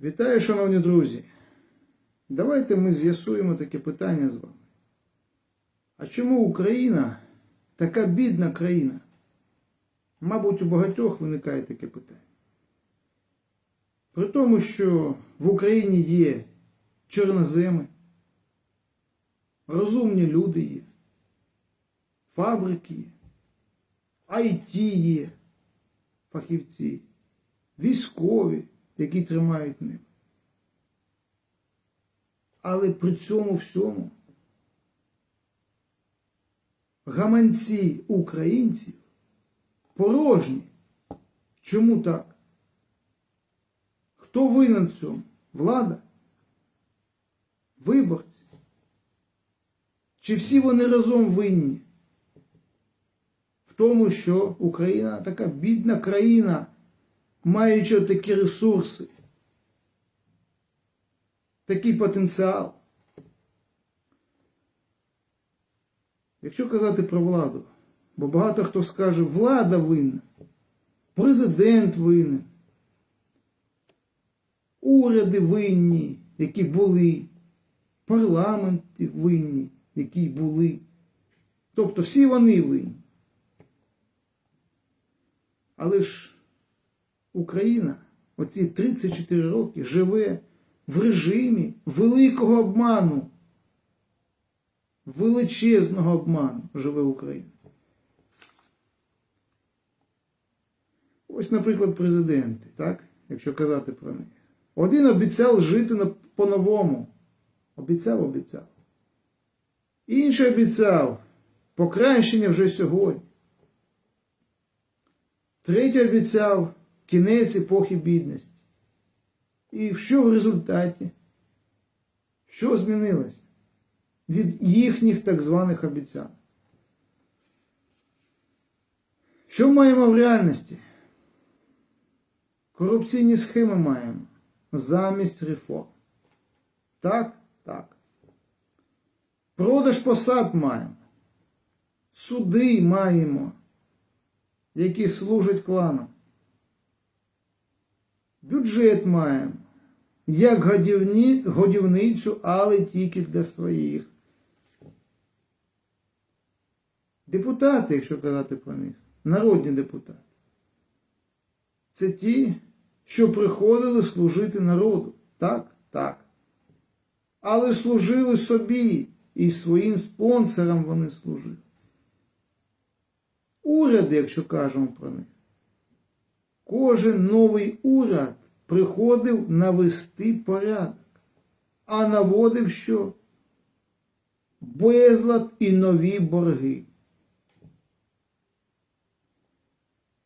Вітаю, шановні друзі. Давайте ми з'ясуємо таке питання з вами. А чому Україна така бідна країна? Мабуть, у багатьох виникає таке питання. При тому, що в Україні є чорноземи, розумні люди є, фабрики є, IT є, фахівці, військові, які тримають небо. Але при цьому всьому гаманці українців порожні. Чому так? Хто винен в цьому? Влада? Виборці? Чи всі вони разом винні? В тому, що Україна така бідна країна, маючи такі ресурси, такий потенціал. Якщо казати про владу, бо багато хто скаже, влада винна, президент винен, уряди винні, які були, парламенти винні, які були. Тобто всі вони винні. Але ж Україна оці 34 роки живе в режимі великого обману. Величезного обману живе Україна. Ось, наприклад, президенти, так? якщо казати про них. Один обіцяв жити по-новому. Обіцяв, обіцяв. Інший обіцяв покращення вже сьогодні. Третій обіцяв кінець епохи бідності. І що в результаті? Що змінилося від їхніх так званих обіцянок? Що маємо в реальності? Корупційні схеми маємо замість реформ. Так? Так. Продаж посад маємо. Суди маємо, які служать кланам. Бюджет маємо. Як годівні, годівницю, але тільки для своїх. Депутати, якщо казати про них, народні депутати. Це ті, що приходили служити народу. Так? Так. Але служили собі і своїм спонсорам вони служили. Уряди, якщо кажемо про них. Кожен новий уряд приходив навести порядок, а наводив що? Безлад і нові борги.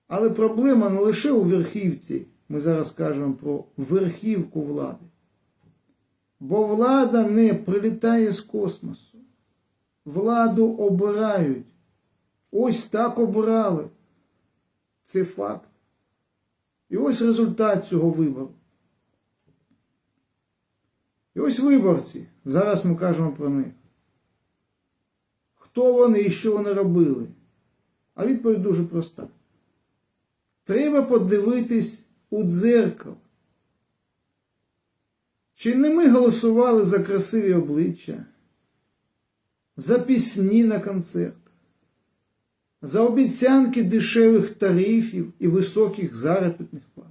Але проблема не лише у верхівці, ми зараз кажемо про верхівку влади. Бо влада не прилітає з космосу. Владу обирають. Ось так обирали. Це факт. І ось результат цього вибору. І ось виборці. Зараз ми кажемо про них. Хто вони і що вони робили? А відповідь дуже проста. Треба подивитись у дзеркало. Чи не ми голосували за красиві обличчя, за пісні на концертах, за обіцянки дешевих тарифів і високих заробітних плат?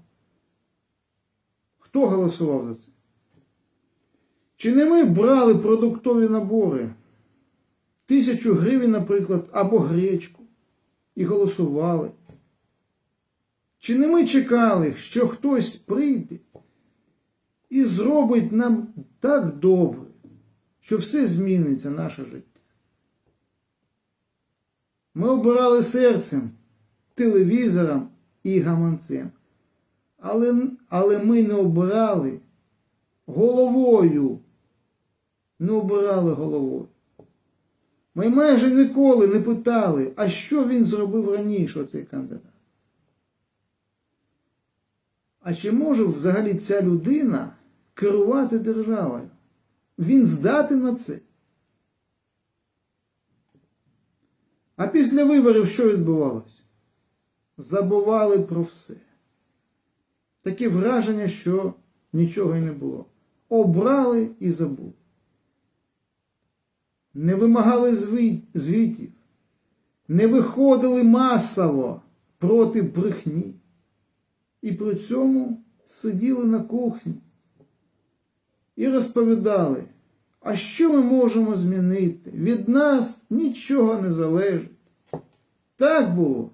Хто голосував за це? Чи не ми брали продуктові набори? Тисячу гривень, наприклад, або гречку, і голосували? Чи не ми чекали, що хтось прийде і зробить нам так добре, що все зміниться наше життя? Ми обирали серцем, телевізором і гаманцем. Але, але ми не обирали головою. Не обирали головою. Ми майже ніколи не питали, а що він зробив раніше, оцей кандидат. А чи може взагалі ця людина керувати державою? Він здатен на це. А після виборів що відбувалося? Забували про все. Таке враження, що нічого й не було. Обрали і забули. Не вимагали звітів, не виходили масово проти брехні. І при цьому сиділи на кухні і розповідали, а що ми можемо змінити? Від нас нічого не залежить. Так було.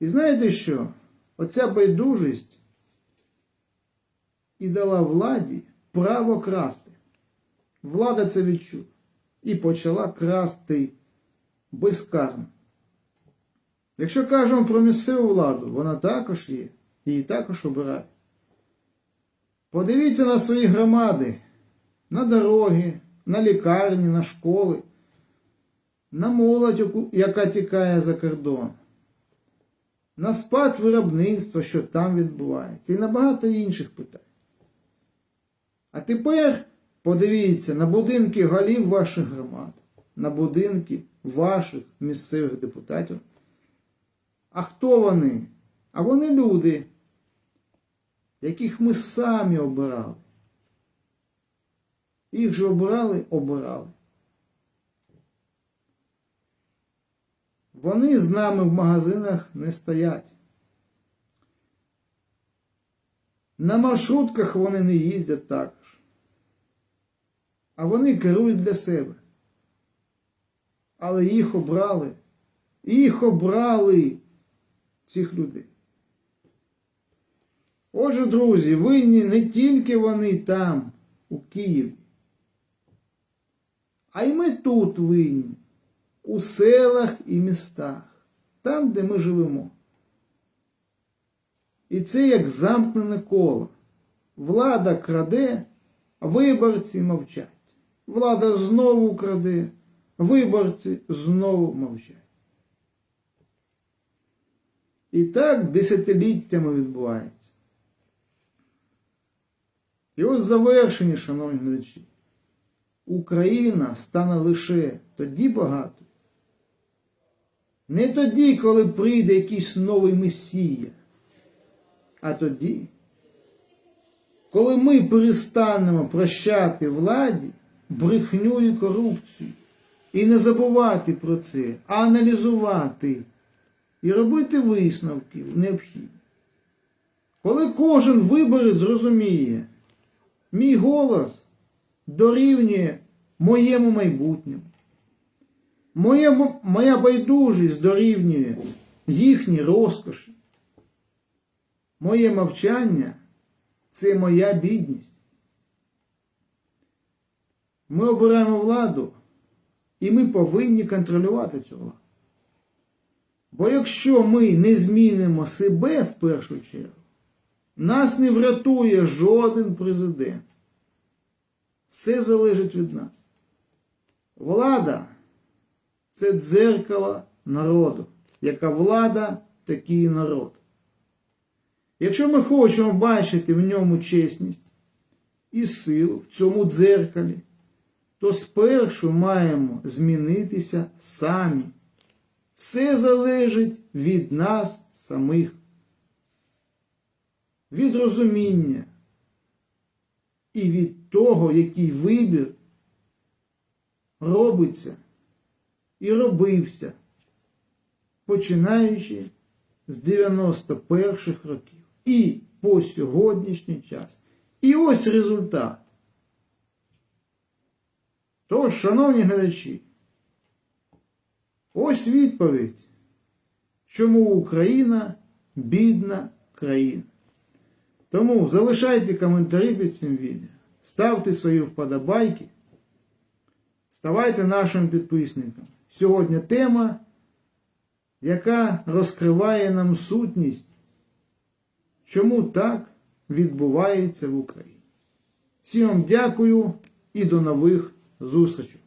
І знаєте що? Оця байдужість і дала владі право красти. Влада це відчула і почала красти безкарно. Якщо кажемо про місцеву владу, вона також є, її також обирають. Подивіться на свої громади, на дороги, на лікарні, на школи, на молодь, яка тікає за кордон, на спад виробництва, що там відбувається, і на багато інших питань. А тепер подивіться на будинки голів ваших громад, на будинки ваших місцевих депутатів. А хто вони? А вони люди, яких ми самі обирали. Їх же обирали, обирали. Вони з нами в магазинах не стоять. На маршрутках вони не їздять також. А вони керують для себе. Але їх обрали. Їх обрали цих людей. Отже, друзі, винні не тільки вони там, у Києві, а й ми тут винні, у селах і містах, там, де ми живемо. І це як замкнене коло. Влада краде, а виборці мовчать. Влада знову краде, виборці знову мовчать. І так десятиліттями відбувається. І ось завершені, шановні глядачі, Україна стане лише тоді багато. Не тоді, коли прийде якийсь новий месія, а тоді, коли ми перестанемо прощати владі брехню і корупцію, і не забувати про це, а аналізувати і робити висновки необхідні. Коли кожен виборець зрозуміє, мій голос дорівнює моєму майбутньому, моя, моя байдужість дорівнює їхній розкоші, моє мовчання це моя бідність. Ми обираємо владу, і ми повинні контролювати цю владу. Бо якщо ми не змінимо себе в першу чергу, нас не врятує жоден президент. Все залежить від нас. Влада це дзеркало народу. Яка влада, такий народ. Якщо ми хочемо бачити в ньому чесність і силу в цьому дзеркалі, то спершу маємо змінитися самі. Все залежить від нас самих, від розуміння і від того, який вибір робиться і робився, починаючи з 91-х років і по сьогоднішній час. І ось результат. Тож, шановні глядачі, Ось відповідь, чому Україна бідна країна. Тому залишайте коментарі під цим відео, ставте свої вподобайки, ставайте нашим підписником. Сьогодні тема, яка розкриває нам сутність, чому так відбувається в Україні. Всім вам дякую і до нових зустрічей.